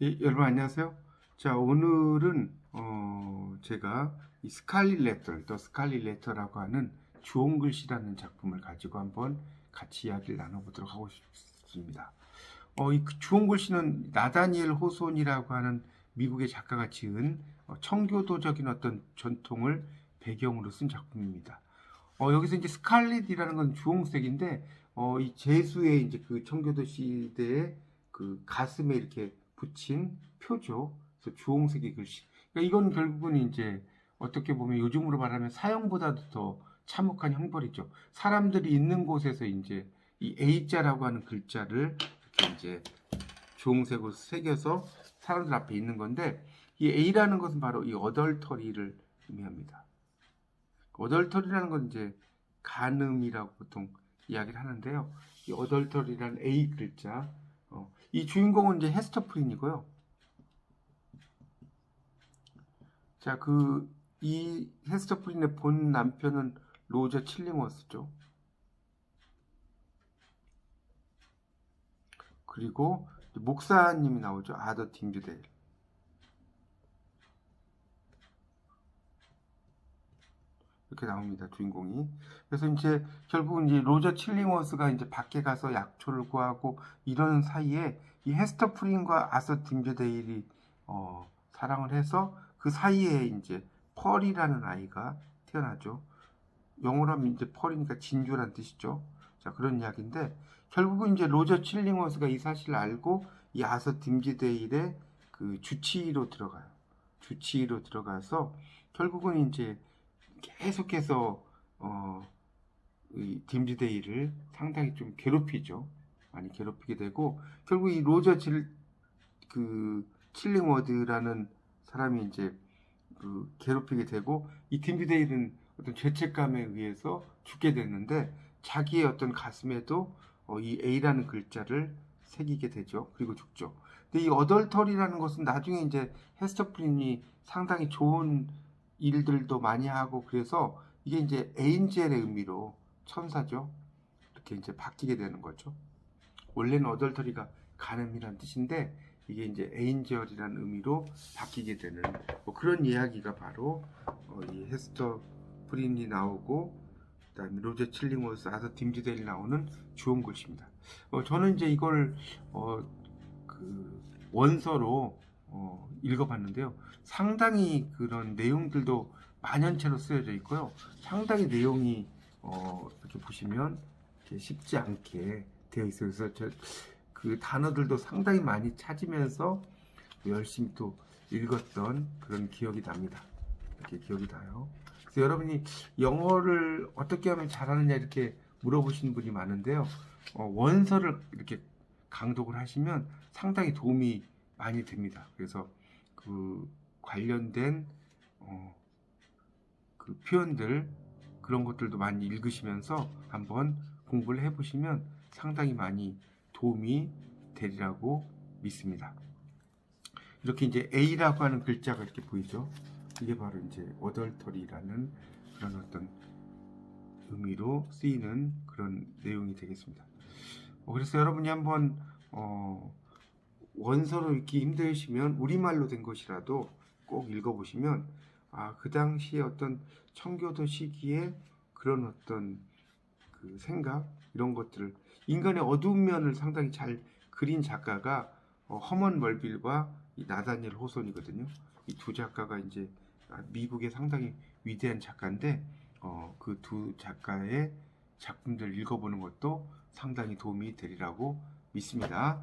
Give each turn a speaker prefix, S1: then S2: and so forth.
S1: 예, 여러분 안녕하세요. 자 오늘은 어, 제가 이 스칼릿 레터, 더 스칼릿 레터라고 하는 주홍 글씨라는 작품을 가지고 한번 같이 이야기를 나눠보도록 하고 싶습니다. 어, 이 주홍 글씨는 나다니엘 호손이라고 하는 미국의 작가가 지은 어, 청교도적인 어떤 전통을 배경으로 쓴 작품입니다. 어, 여기서 이제 스칼릿이라는 건 주홍색인데 어, 이 제수의 이제 그 청교도 시대의 그 가슴에 이렇게 붙인 표죠. 그래서 주홍색의 글씨. 그러니까 이건 결국은 이제 어떻게 보면 요즘으로 말하면 사형보다도 더 참혹한 형벌이죠. 사람들이 있는 곳에서 이제 이 A자라고 하는 글자를 이렇게 이제 주홍색으로 새겨서 사람들 앞에 있는 건데 이 A라는 것은 바로 이 어덜터리를 의미합니다. 어덜터리라는 건 이제 간음이라고 보통 이야기를 하는데요. 이 어덜터리라는 A 글자 어, 이 주인공은 이제 헤스터 프린이고요. 자, 그, 이 헤스터 프린의 본 남편은 로저 칠링워스죠. 그리고 목사님이 나오죠. 아더 딩즈데일. 이렇게 나옵니다. 주인공이. 그래서 이제 결국은 이제 로저 칠링워스가 이제 밖에 가서 약초를 구하고 이러는 사이에 이 헤스터 프린과 아서 딩즈데일이 어, 사랑을 해서 그 사이에 이제 펄이라는 아이가 태어나죠. 영어로 하면 이제 펄이니까 진주란 뜻이죠. 자, 그런 이야기인데 결국은 이제 로저 칠링워스가 이 사실을 알고 이 아서 딩즈데일의 그 주치의로 들어가요. 주치의로 들어가서 결국은 이제 계속해서 어, 이 딤즈데이를 상당히 좀 괴롭히죠. 많이 괴롭히게 되고 결국 이 로저 질, 그 칠링워드라는 사람이 이제 그 괴롭히게 되고 이 딤즈데이는 어떤 죄책감에 의해서 죽게 됐는데 자기의 어떤 가슴에도 어, 이 A라는 글자를 새기게 되죠. 그리고 죽죠. 근데 이 어덜터리라는 것은 나중에 이제 헤스터 프린이 상당히 좋은 일들도 많이 하고 그래서 이게 이제 에인젤의 의미로 천사죠. 이렇게 이제 바뀌게 되는 거죠. 원래는 어덜터리가 간음이란 뜻인데 이게 이제 에인젤이라는 의미로 바뀌게 되는 뭐 그런 이야기가 바로 어, 이 헤스터 프린이 나오고 그다음에 로제 칠링워스 아서 딤즈데일 나오는 주온 글씨입니다. 어, 저는 이제 이걸 어, 그 원서로 어, 읽어봤는데요. 상당히 그런 내용들도 만연체로 쓰여져 있고요. 상당히 내용이 어, 이렇게 보시면 이렇게 쉽지 않게 되어 있어요. 그래서 저, 그 단어들도 상당히 많이 찾으면서 열심히 또 읽었던 그런 기억이 납니다. 이렇게 기억이 나요. 그래서 여러분이 영어를 어떻게 하면 잘하느냐 이렇게 물어보시는 분이 많은데요. 어, 원서를 이렇게 강독을 하시면 상당히 도움이 많이 됩니다. 그래서 그 관련된 어, 그 표현들 그런 것들도 많이 읽으시면서 한번 공부를 해보시면 상당히 많이 도움이 되리라고 믿습니다. 이렇게 이제 A라고 하는 글자가 이렇게 보이죠. 이게 바로 이제 어덜터리라는 그런 어떤 의미로 쓰이는 그런 내용이 되겠습니다. 어, 그래서 여러분이 한번 어, 원서로 읽기 힘드시면 우리말로 된 것이라도 꼭 읽어보시면 아, 그 당시에 어떤 청교도 시기에 그런 어떤 그 생각 이런 것들을 인간의 어두운 면을 상당히 잘 그린 작가가 어, 허먼 멀빌과 이 나다니엘 호손이거든요. 이 두 작가가 이제 미국의 상당히 위대한 작가인데 어, 그 두 작가의 작품들 읽어보는 것도 상당히 도움이 되리라고 믿습니다.